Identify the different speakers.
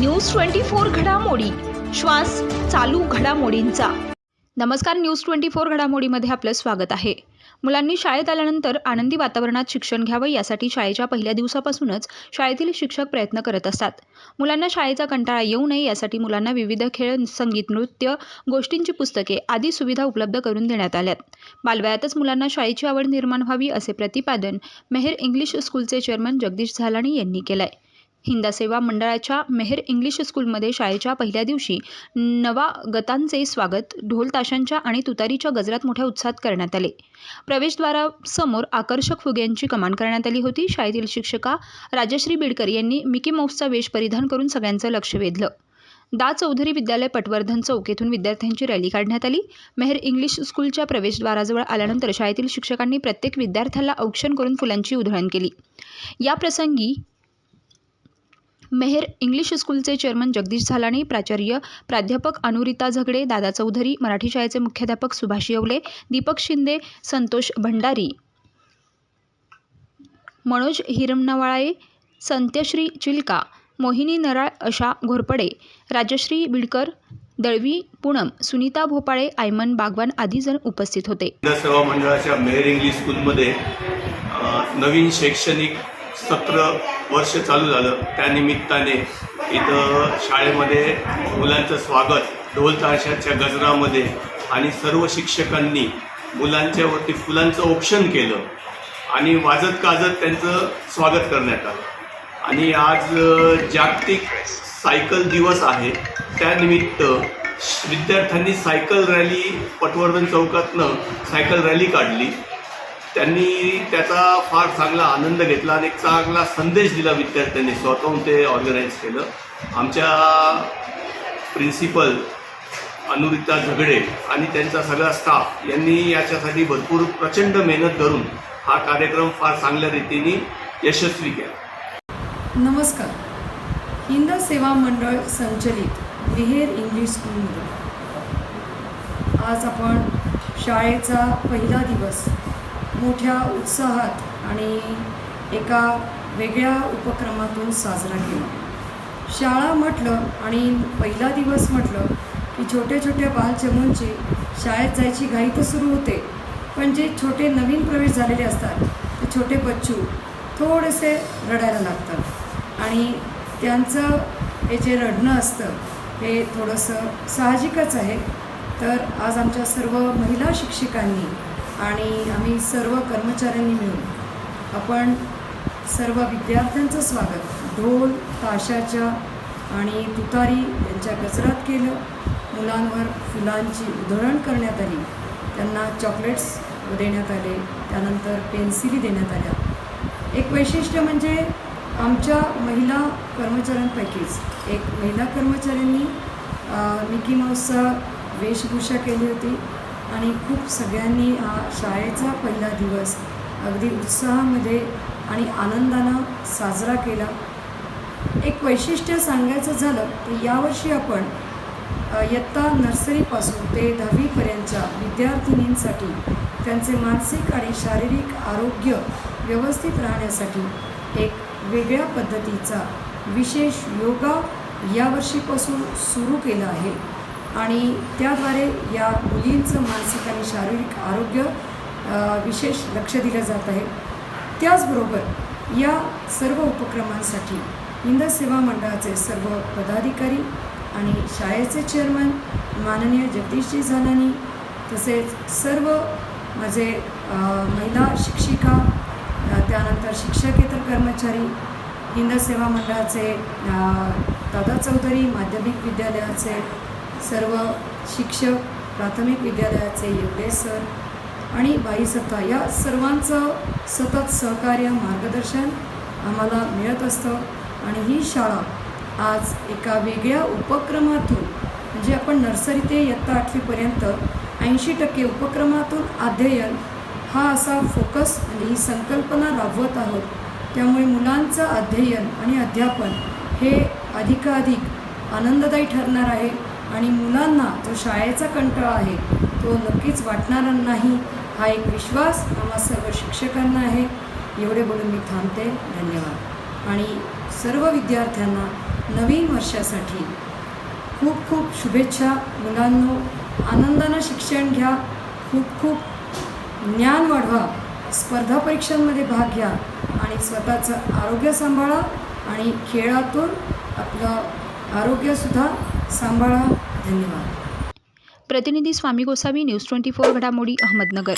Speaker 1: News twenty four घडामोडी. श्वास चालू घडामोडींचा. नमस्कार न्यूज ट्वेंटी फोर घडामोडीमध्ये आपलं स्वागत आहे. मुलांनी शाळेत आल्यानंतर आनंदी वातावरणात शिक्षण घ्यावं यासाठी शाळेच्या पहिल्या दिवसापासूनच शाळेतील शिक्षक प्रयत्न करत असतात. मुलांना शाळेचा कंटाळा येऊ नये यासाठी मुलांना विविध खेळ संगीत नृत्य गोष्टींची पुस्तके आदी सुविधा उपलब्ध करून देण्यात आल्यात. बालवयातच मुलांना शाळेची आवड निर्माण व्हावी असे प्रतिपादन मेहेर इंग्लिश स्कूलचे चेअरमन जगदीश झालाणी यांनी केलं आहे हिंदा सेवा मंडळाच्या मेहर इंग्लिश स्कूलमध्ये शाळेच्या पहिल्या दिवशी नवागतांचे स्वागत ढोल ताशांच्या आणि तुतारीच्या गजरात मोठ्या उत्साहात करण्यात आले. प्रवेशद्वारासमोर आकर्षक फुग्यांची कमान करण्यात आली होती. शाळेतील शिक्षिका राजश्री बिडकर यांनी मिकी माऊसचा वेश परिधान करून सगळ्यांचं लक्ष वेधलं. दा चौधरी विद्यालय पटवर्धन चौक येथून विद्यार्थ्यांची रॅली काढण्यात आली. मेहर इंग्लिश स्कूलच्या प्रवेशद्वाराजवळ आल्यानंतर शाळेतील शिक्षकांनी प्रत्येक विद्यार्थ्याला औक्षण करून फुलांची उधळण केली. या प्रसंगी मेहेर इंग्लिश स्कूलचे चेअरमन जगदीश झालाणी प्राचार्य प्राध्यापक अनुरिता झगडे दादा चौधरी मराठी शाळेचे मुख्याध्यापक सुभाष येवले दीपक शिंदे संतोष भंडारी. मनोज हिरमनवाळे संत्यश्री चिलका मोहिनी नराळ अशा घोरपडे. राजश्री बिडकर दळवी पूनम सुनीता भोपाळे आयमन बागवान आदी जण उपस्थित होते.
Speaker 2: सेवा मंडळाच्या मेहर इंग्लिश स्कूलमध्ये नवीन शैक्षणिक सत्र वर्ष चालू झालं. त्यानिमित्ताने इथं शाळेमध्ये मुलांचं स्वागत ढोल ताशाच्या गजरामध्ये आणि सर्व शिक्षकांनी मुलांच्या वरती फुलांचं औक्षण केलं आणि वाजत काजत त्यांचं स्वागत करण्यात आलं. आणि आज जागतिक सायकल दिवस आहे. त्यानिमित्त विद्यार्थ्यांनी सायकल रॅली पटवर्धन चौकातनं सायकल रॅली काढली. त्यांनी त्याचा फार चांगला आनंद घेतला आणि एक चांगला संदेश दिला विद्यार्थ्यांनी स्वतःहून ते ऑर्गनाईज केलं. आमच्या प्रिन्सिपल अनुरिता झगडे आणि त्यांचा सगळा स्टाफ यांनी याच्यासाठी भरपूर प्रचंड मेहनत करून हा कार्यक्रम फार चांगल्या रीतीने यशस्वी केला.
Speaker 3: नमस्कार. हिंद सेवा मंडळ संचलित विहेर इंग्लिश स्कूलमध्ये आज आपण शाळेचा पहिला दिवस मोठ्या उत्साहात आणि एका वेगळ्या उपक्रमातून साजरा केला. शाळा म्हटलं आणि पहिला दिवस म्हटलं की छोट्या छोट्या बालचमूंची शाळेत जायची घाई तर सुरू होते. पण जे छोटे नवीन प्रवेश झालेले असतात ते छोटे बच्चू थोडेसे रडायला लागतात. आणि त्यांचं हे जे रडणं असतं हे थोडंसं साहजिकच आहे. तर आज आमच्या सर्व महिला शिक्षिकांनी आणि आम्ही सर्व कर्मचाऱ्यांनी मिळून आपण सर्व विद्यार्थ्यांचं स्वागत ढोल ताशाच्या आणि तुतारी यांच्या गजरात केलं. मुलांवर फुलांची उधळण करण्यात आली. त्यांना चॉकलेट्स देण्यात आले. त्यानंतर पेन्सिली देण्यात आल्या. एक वैशिष्ट्य म्हणजे आमच्या महिला कर्मचाऱ्यांपैकीच एक महिला कर्मचाऱ्यांनी मिकी माऊसचा वेशभूषा केली होती. आणि खूप सगळ्यांनी हा शाळेचा पहिला दिवस अगदी उत्साहामध्ये आणि आनंदानं साजरा केला. एक वैशिष्ट्य सांगायचं झालं तर यावर्षी आपण इयत्ता नर्सरीपासून ते दहावीपर्यंतच्या विद्यार्थिनींसाठी त्यांचे मानसिक आणि शारीरिक आरोग्य व्यवस्थित राहण्यासाठी एक वेगळ्या पद्धतीचा विशेष योगा यावर्षीपासून सुरू केला आहे. आणि त्याद्वारे या मुलींचं मानसिक आणि शारीरिक आरोग्य विशेष लक्ष दिलं जात आहे. त्याचबरोबर या सर्व उपक्रमांसाठी इंद सेवा मंडळाचे सर्व पदाधिकारी आणि शाळेचे चेअरमन माननीय जगदीशजी झालानी तसेच सर्व माझे महिला शिक्षिका त्यानंतर शिक्षकेतर कर्मचारी हिंद सेवा मंडळाचे दादा चौधरी माध्यमिक विद्यालयाचे सर्व शिक्षक प्राथमिक विद्यालयाचे योगेश सर आणि बाई सत्ता या सर्वांचं सतत सहकार्य मार्गदर्शन आम्हाला मिळत असतं. आणि ही शाळा आज एका वेगळ्या उपक्रमातून म्हणजे आपण नर्सरी ते इयत्ता आठवीपर्यंत ऐंशी टक्के उपक्रमातून अध्ययन हा असा फोकस आणि ही संकल्पना राबवत आहोत. त्यामुळे मुलांचं अध्ययन आणि अध्यापन हे अधिकाधिक आनंददायी ठरणार आहे. आणि मुलांना जो शाळेचा कंटाळा आहे तो नक्कीच वाटणार नाही हा एक विश्वास आम्हा सर्व शिक्षकांना आहे. एवढे बोलून मी थांबते. धन्यवाद. आणि सर्व विद्यार्थ्यांना नवीन वर्षासाठी खूप खूप शुभेच्छा. मुलांनो आनंदानं शिक्षण घ्या. खूप खूप ज्ञान वाढवा. स्पर्धा परीक्षांमध्ये भाग घ्या. आणि स्वतःचं आरोग्य सांभाळा. आणि खेळातून आपलं आरोग्यसुद्धा सांभाळा. धन्यवाद.
Speaker 1: प्रतिनिधी Swami Gosavi news twenty four घडामोडी अहमदनगर.